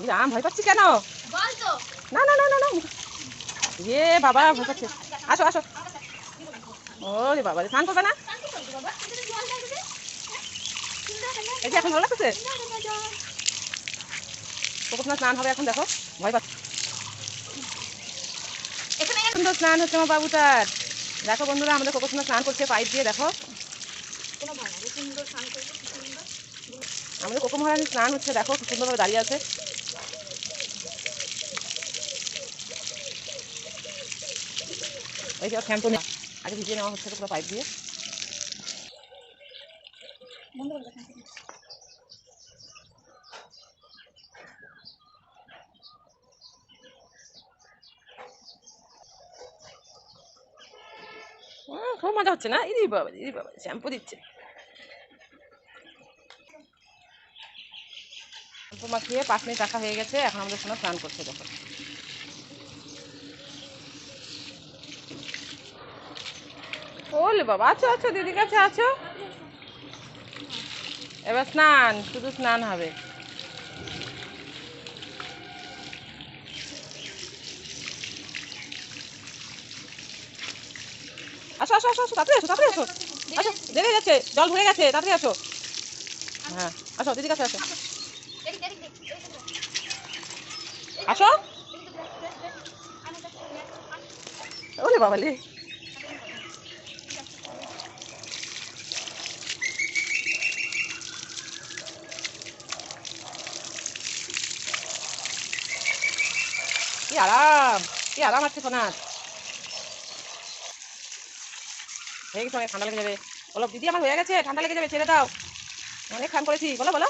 রাম ভয় পাচ্ছি কেন? না না না না না। এ বাবা ভয় পাচ্ছে। আসো আসো। ওরে বাবা রে, স্নান করবে না? এই যে এখন ভালো লাগতেছে? কখন স্নান হবে এখন দেখো? ভয় পাচ্ছে। সুন্দর স্নান হচ্ছে আমার বাবুটার। দেখো বন্ধুরা আমাদের কোকো সুন্দর স্নান করছে পাইপ দিয়ে দেখো। আমাদের কোকো মহারানী স্নান হচ্ছে দেখো সুন্দরভাবে দাঁড়িয়ে আছে। এই যে শ্যাম্পু নেই। আগে ভিজিয়ে নেওয়া হচ্ছে পুরো পাইপ দিয়ে। খুব মজা হচ্ছে না? ইদি বাবা ইদি বাবা, শ্যাম্পু দিচ্ছে। শ্যাম্পু মাখিয়ে পাঁচ মিনিট রাখা হয়ে গেছে, এখন আমাদের সোনা স্নান করছে, দেখো। ওলে বাবা, আছো আছো, দিদির কাছে আছো? এবার স্নান, শুধু স্নান হবে। আসো আসো আসো আসো, তাড়াতাড়ি আসো তাড়াতাড়ি আসো। আসো যাচ্ছে, জল ভরে গেছে, তাড়াতাড়ি আসো। হ্যাঁ আসো, দিদির কাছে আসো। আসো। বাবা আরাম। কি আরাম আছে সোনার। হয়ে গেছে ঠান্ডা লেগে যাবে। বলো, দিদি আমার হয়ে গেছে, ঠান্ডা লেগে যাবে, ছেড়ে দাও। অনেক খান করেছি। বলো বলো।